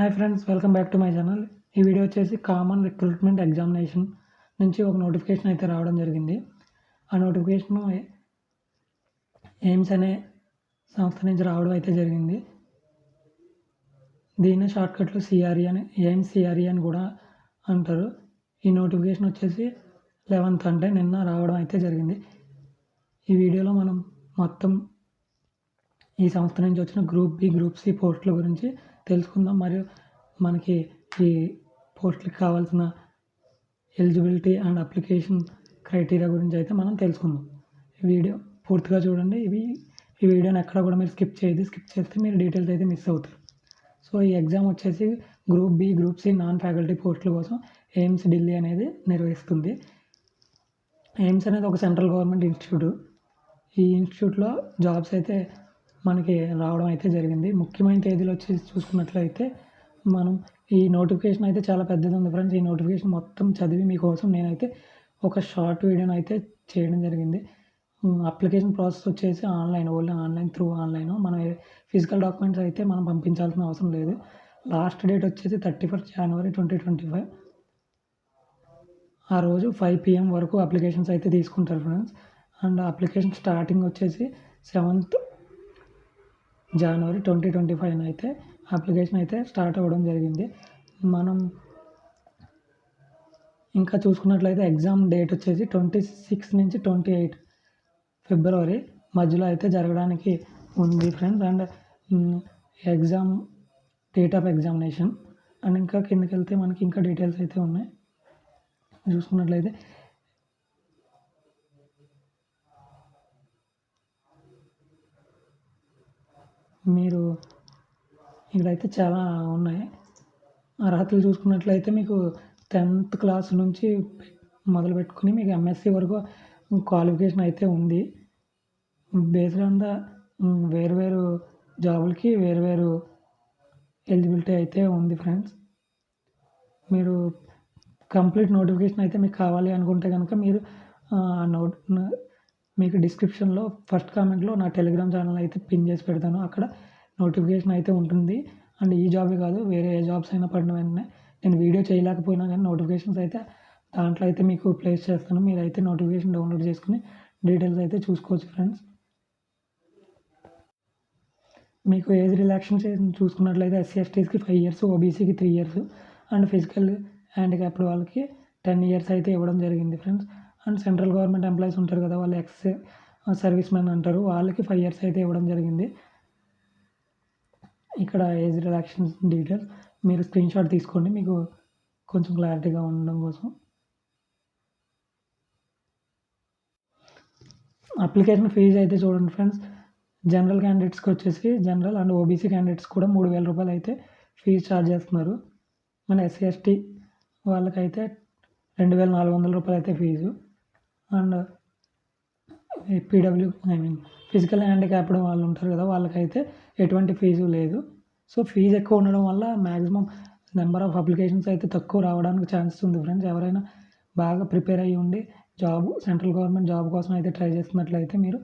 Hi friends welcome back to my channel ఈ video వచ్చేసి common recruitment examination నుంచి ఒక నోటిఫికేషన్ అయితే రావడం జరిగింది. ఆ నోటిఫికేషన్ ఎయిమ్స్ అనే సంస్థ నుంచి రావడం అయితే జరిగింది. దీన్ని షార్ట్కట్లో సిఆర్ఈ అని ఎయిమ్స్ సిఆర్ఈ అని కూడా అంటారు. ఈ నోటిఫికేషన్ వచ్చేసి లెవెన్త్ అంటే నిన్న రావడం అయితే జరిగింది. ఈ వీడియోలో మనం మొత్తం ఈ సంస్థ నుంచి వచ్చిన గ్రూప్ బి గ్రూప్ సి పోస్టుల గురించి తెలుసుకుందాం. మరియు మనకి ఈ పోస్టులకి కావాల్సిన ఎలిజిబిలిటీ అండ్ అప్లికేషన్ క్రైటీరియా గురించి అయితే మనం తెలుసుకుందాం. ఈ వీడియో పూర్తిగా చూడండి. ఇవి ఈ వీడియోని ఎక్కడ కూడా మీరు స్కిప్ చేయదు స్కిప్ చేస్తే మీరు డీటెయిల్స్ అయితే మిస్ అవుతారు. సో ఈ ఎగ్జామ్ వచ్చేసి group B group C non faculty పోస్టుల కోసం ఎయిమ్స్ ఢిల్లీ అనేది నిర్వహిస్తుంది. ఎయిమ్స్ అనేది ఒక సెంట్రల్ గవర్నమెంట్ ఇన్స్టిట్యూట్. ఈ ఇన్స్టిట్యూట్లో జాబ్స్ అయితే మనకి రావడం అయితే జరిగింది. ముఖ్యమైన తేదీలు వచ్చి చూసుకున్నట్లయితే మనం ఈ నోటిఫికేషన్ అయితే చాలా పెద్దది ఉంది ఫ్రెండ్స్. ఈ నోటిఫికేషన్ మొత్తం చదివి మీకోసం నేనైతే ఒక షార్ట్ వీడియోని అయితే చేయడం జరిగింది. అప్లికేషన్ ప్రాసెస్ వచ్చేసి online only online through online. మనం ఫిజికల్ డాక్యుమెంట్స్ అయితే మనం పంపించాల్సిన అవసరం లేదు. లాస్ట్ డేట్ వచ్చేసి thirty first January twenty twenty five ఆ రోజు ఫైవ్ పిఎం వరకు అప్లికేషన్స్ అయితే తీసుకుంటారు ఫ్రెండ్స్. అండ్ అప్లికేషన్ స్టార్టింగ్ వచ్చేసి seventh January twenty twenty five అయితే అప్లికేషన్ అయితే స్టార్ట్ అవ్వడం జరిగింది. మనం ఇంకా చూసుకున్నట్లయితే ఎగ్జామ్ డేట్ వచ్చేసి ట్వంటీ సిక్స్ నుంచి ట్వంటీ ఎయిట్ ఫిబ్రవరి మధ్యలో అయితే జరగడానికి ఉంది friends and exam date of examination and ఇంకా కిందకి వెళ్తే మనకి ఇంకా డీటెయిల్స్ అయితే ఉన్నాయి. చూసుకున్నట్లయితే మీరు ఇక్కడైతే చాలా ఉన్నాయి. అర్హతలు చూసుకున్నట్లయితే మీకు టెన్త్ క్లాస్ నుంచి మొదలు పెట్టుకుని మీకు ఎంఎస్సి వరకు క్వాలిఫికేషన్ అయితే ఉంది. బేస్డ్ ఆన్ ద వేరు వేరు జాబులకి వేరు వేరు ఎలిజిబిలిటీ అయితే ఉంది ఫ్రెండ్స్. మీరు కంప్లీట్ నోటిఫికేషన్ అయితే మీకు కావాలి అనుకుంటే కనుక మీరు నోట్ మీకు డిస్క్రిప్షన్లో ఫస్ట్ కామెంట్లో నా టెలిగ్రామ్ ఛానల్ అయితే పిన్ చేసి పెడతాను. అక్కడ నోటిఫికేషన్ అయితే ఉంటుంది. అండ్ ఈ జాబే కాదు వేరే ఏ జాబ్స్ అయినా పడిన వెంటనే నేను వీడియో చేయలేకపోయినా కానీ నోటిఫికేషన్స్ అయితే దాంట్లో అయితే మీకు ప్లేస్ చేస్తాను. మీరు అయితే నోటిఫికేషన్ డౌన్లోడ్ చేసుకుని డీటెయిల్స్ అయితే చూసుకోవచ్చు ఫ్రెండ్స్ మీకు ఏజ్ రిలాక్షన్ చూసుకున్నట్లయితే ఎస్సీ ఎస్టీస్కి five years ఓబీసీకి three years and physical handicapped వాళ్ళకి టెన్ ఇయర్స్ అయితే ఇవ్వడం జరిగింది friends and central government employees ఉంటారు కదా వాళ్ళు ఎక్స్ సర్వీస్ మెన్ అంటారు. వాళ్ళకి ఫైవ్ ఇయర్స్ అయితే ఇవ్వడం జరిగింది. ఇక్కడ ఏజ్ రిలాక్షన్ డీటెయిల్స్ మీరు స్క్రీన్ షాట్ తీసుకోండి మీకు కొంచెం క్లారిటీగా ఉండడం కోసం. అప్లికేషన్ ఫీజు అయితే చూడండి ఫ్రెండ్స్ జనరల్ క్యాండిడేట్స్కి వచ్చేసి జనరల్ అండ్ ఓబీసీ క్యాండిడేట్స్ కూడా మూడు వేల రూపాయలు అయితే ఫీజు ఛార్జ్ చేస్తున్నారు. మన ఎస్సీ ఎస్టీ వాళ్ళకైతే రెండు వేల నాలుగు వందల రూపాయలు అయితే fee. And PW I mean physical handicapped వాళ్ళు ఉంటారు కదా వాళ్ళకైతే ఎటువంటి ఫీజు లేదు. సో ఫీజు ఎక్కువ ఉండడం వల్ల మ్యాక్సిమం నెంబర్ ఆఫ్ అప్లికేషన్స్ అయితే తక్కువ రావడానికి ఛాన్సెస్ ఉంది ఫ్రెండ్స్. ఎవరైనా బాగా ప్రిపేర్ అయ్యి ఉండి జాబ్ సెంట్రల్ గవర్నమెంట్ జాబ్ కోసం అయితే ట్రై చేస్తున్నట్లయితే మీరు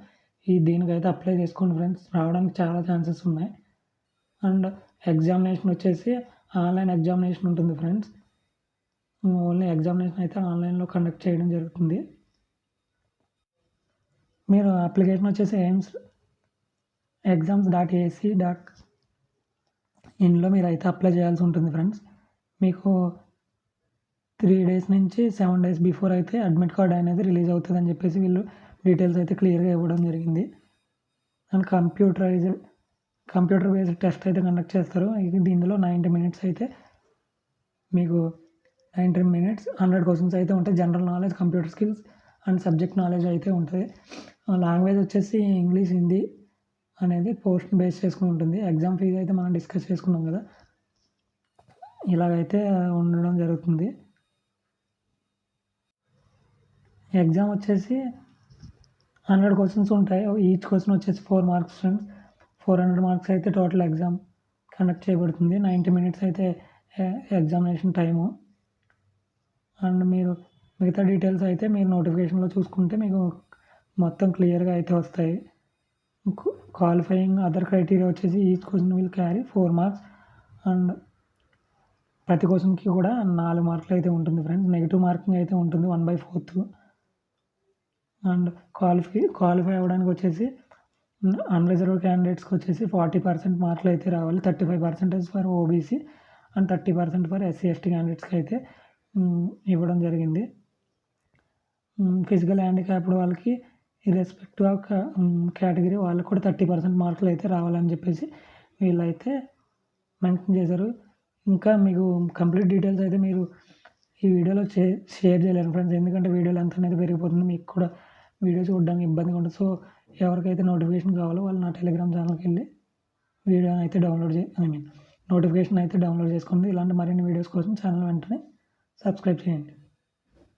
ఈ దీనికైతే అప్లై చేసుకోండి ఫ్రెండ్స్. రావడానికి చాలా ఛాన్సెస్ ఉన్నాయి. అండ్ ఎగ్జామినేషన్ వచ్చేసి ఆన్లైన్ ఎగ్జామినేషన్ ఉంటుంది ఫ్రెండ్స్. ఓన్లీ ఎగ్జామినేషన్ అయితే ఆన్లైన్లో కండక్ట్ చేయడం జరుగుతుంది. మీరు అప్లికేషన్ వచ్చేసి AIIMS exams dot AC dot ఇన్లో మీరు అయితే అప్లై చేయాల్సి ఉంటుంది ఫ్రెండ్స్ మీకు త్రీ డేస్ నుంచి సెవెన్ డేస్ బిఫోర్ అయితే అడ్మిట్ కార్డ్ అనేది రిలీజ్ అవుతుంది అని చెప్పేసి వీళ్ళు డీటెయిల్స్ అయితే క్లియర్గా ఇవ్వడం జరిగింది. And computerise computer based test అయితే కండక్ట్ చేస్తారు. ఇది దీనిలో నైంటీ మినిట్స్ అయితే మీకు నైంటీ మినిట్స్ హండ్రెడ్ క్వశ్చన్స్ అయితే ఉంటాయి. General knowledge computer skills and subject knowledge అయితే ఉంటుంది. లాంగ్వేజ్ వచ్చేసి ఇంగ్లీష్ హిందీ అనేది పోస్ట్ బేస్ చేసుకుని ఉంటుంది. ఎగ్జామ్ ఫీజు అయితే మనం డిస్కస్ చేసుకున్నాం కదా. ఇలాగైతే ఉండడం జరుగుతుంది. ఎగ్జామ్ వచ్చేసి హండ్రెడ్ క్వశ్చన్స్ ఉంటాయి. ఈచ్ క్వశ్చన్ వచ్చేసి four marks friends. Four hundred marks అయితే టోటల్ ఎగ్జామ్ కండక్ట్ చేయబడుతుంది. నైంటీ మినిట్స్ అయితే ఎగ్జామినేషన్ టైము. అండ్ మీరు మిగతా డీటెయిల్స్ అయితే మీరు నోటిఫికేషన్లో చూసుకుంటే మీకు మొత్తం క్లియర్గా అయితే వస్తాయి. క్వాలిఫైయింగ్ అదర్ క్రైటీరియా వచ్చేసి each question will carry four marks and ప్రతి క్వశ్చన్కి కూడా నాలుగు మార్కులు అయితే ఉంటుంది ఫ్రెండ్స్ నెగిటివ్ మార్కింగ్ అయితే ఉంటుంది one by fourth and qualify qualify అవ్వడానికి వచ్చేసి అన్రిజర్వ్ క్యాండిడేట్స్కి వచ్చేసి ఫార్టీ పర్సెంట్ మార్కులు అయితే రావాలి. Thirty five percentage for OBC and thirty percent for SC ST క్యాండిడేట్స్కి అయితే ఇవ్వడం జరిగింది. ఫిజికల్ హ్యాండిక్యాప్డ్ వాళ్ళకి ఇర్రెస్పెక్టివ్ ఆఫ్ కేటగిరీ వాళ్ళకి కూడా థర్టీ పర్సెంట్ మార్కులు అయితే రావాలని చెప్పేసి వీళ్ళైతే మెన్షన్ చేశారు. ఇంకా మీకు కంప్లీట్ డీటెయిల్స్ అయితే మీరు ఈ వీడియోలో చే షేర్ చేయలేరు ఫ్రెండ్స్ ఎందుకంటే వీడియో లెంత్ అనేది పెరిగిపోతుంది. మీకు కూడా వీడియో చూడడానికి ఇబ్బందిగా ఉంటుంది. సో ఎవరికైతే నోటిఫికేషన్ కావాలో వాళ్ళు నా టెలిగ్రామ్ ఛానల్కి వెళ్ళి వీడియో అయితే డౌన్లోడ్ చే ఐ మీన్ నోటిఫికేషన్ అయితే డౌన్లోడ్ చేసుకోండి ఇలాంటి మరిన్ని వీడియోస్ కోసం ఛానల్ వెంటనే సబ్స్క్రైబ్ చేయండి.